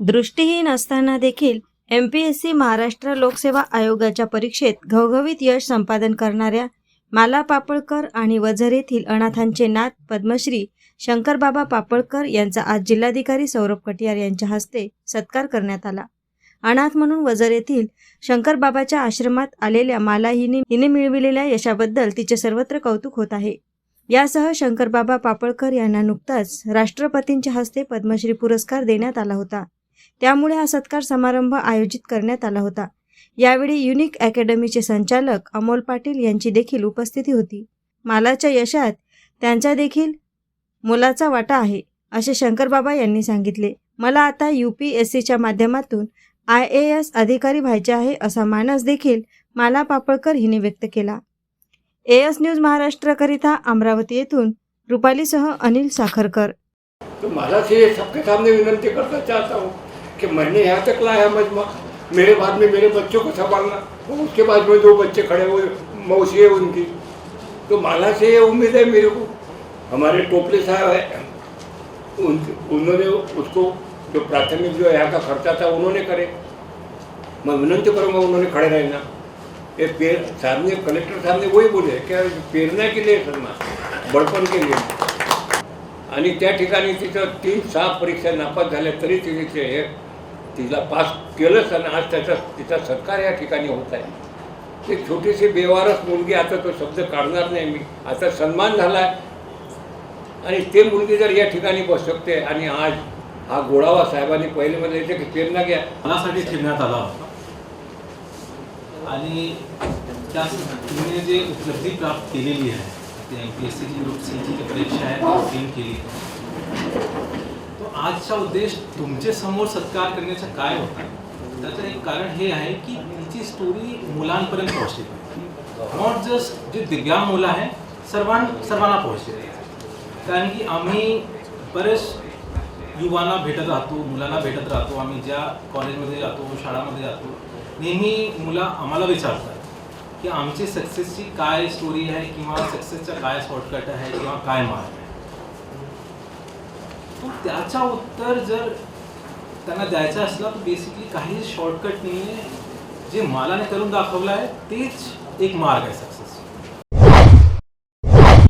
दृष्टीहीन असताना देखील M P S C Maharashtra लोकसेवा आयोगाच्या परीक्षेत घवघवीत यश संपादन करणाऱ्या माला पापळकर आणि वझर येथील अनाथांचे नाथ पद्मश्री शंकरबाबा पापळकर यांचा आज जिल्हाधिकारी सौरभ कटियार यांच्या हस्ते सत्कार करण्यात आला. अनाथ म्हणून वझर येथील शंकरबाबाच्या आश्रमात आलेल्या माला हिने हिने मिळविलेल्या यशाबद्दल तिचे सर्वत्र कौतुक होत आहे. यासह शंकरबाबा पापळकर यांना नुकताच राष्ट्रपतींच्या हस्ते पद्मश्री पुरस्कार देण्यात आला होता. त्यामुळे हा सत्कार समारंभ आयोजित करण्यात आला होता. यावेळी युनिक अकॅडमीचे संचालक अमोल पाटील यांची देखील उपस्थिती होती. मालाच्या यशात त्यांचा देखील मोलाचा वाटा आहे असे शंकरबाबा यांनी सांगितले. मला आता यू पी एस सीच्या माध्यमातून आय ए एस अधिकारी व्हायचे आहे असा मानस देखील माला पापळकर हिने व्यक्त केला. ए एस न्यूज महाराष्ट्राकरिता अमरावती येथून रुपालीसह अनिल साखरकर. तो सबके सामने विनंती करना चाहता हूँ कि मैंने यहाँ तक लाया मजमा मेरे बाद में मेरे बच्चों को संभालना और उसके बाद में दो बच्चे खड़े हुए मौसी है उनकी तो माला से ये उम्मीद है मेरे को हमारे टोपले साहब है उन उन्होंने उसको जो प्राथमिक जो यहाँ का खर्चा था उन्होंने करे मैं विनंती करूँगा उन्होंने खड़े रहना ये पेर सामने कलेक्टर साहब ने वही बोले क्या पेरने के लिए करना बड़पण के लिए आणि त्या ठिकाणी तिचं तीन सहा परीक्षा नापास झाल्या तरी तिथे ते हे तिला पास केलंच आणि आज त्याचा तिचा सत्कार या ठिकाणी होत आहे. ते छोटीशी बेवारस मुलगी आता तो शब्द काढणार नाही मी. आता सन्मान झाला. आणि ते मुलगी जर या ठिकाणी बसू शकते आणि आज हा गोडावा साहेबांनी पहिले म्हणजे की प्रेरणा घ्या. मनासाठी ठेवण्यात आला होता. आणि त्या तिने जे उपलब्धी प्राप्त केलेली आहे ते पी एस सीची ग्रुप सीची जी परीक्षा आहे ती केली तो आजचा उद्देश तुमचे समोर सत्कार करण्याचा काय होता त्याचं एक कारण हे आहे की तिची स्टोरी मुलांपर्यंत पोहोचली नॉट जस्ट जे दिव्यांग मुलं आहे सर्वां सर्वांना पोहोचली कारण की आम्ही बरेच युवांना भेटत राहतो मुलांना भेटत राहतो. आम्ही ज्या कॉलेजमध्ये जातो शाळामध्ये जातो नेहमी मुलं आम्हाला विचारतात. की आमची सक्सेसची काय स्टोरी आहे किंवा सक्सेसचा काय शॉर्टकट आहे किंवा काय मार्ग आहे? तो त्याचा उत्तर जर त्यांना द्यायचा असला तर बेसिकली काही शॉर्टकट नाही आहे जे मालाने करून दाखवलं आहे तेच एक मार्ग आहे सक्सेस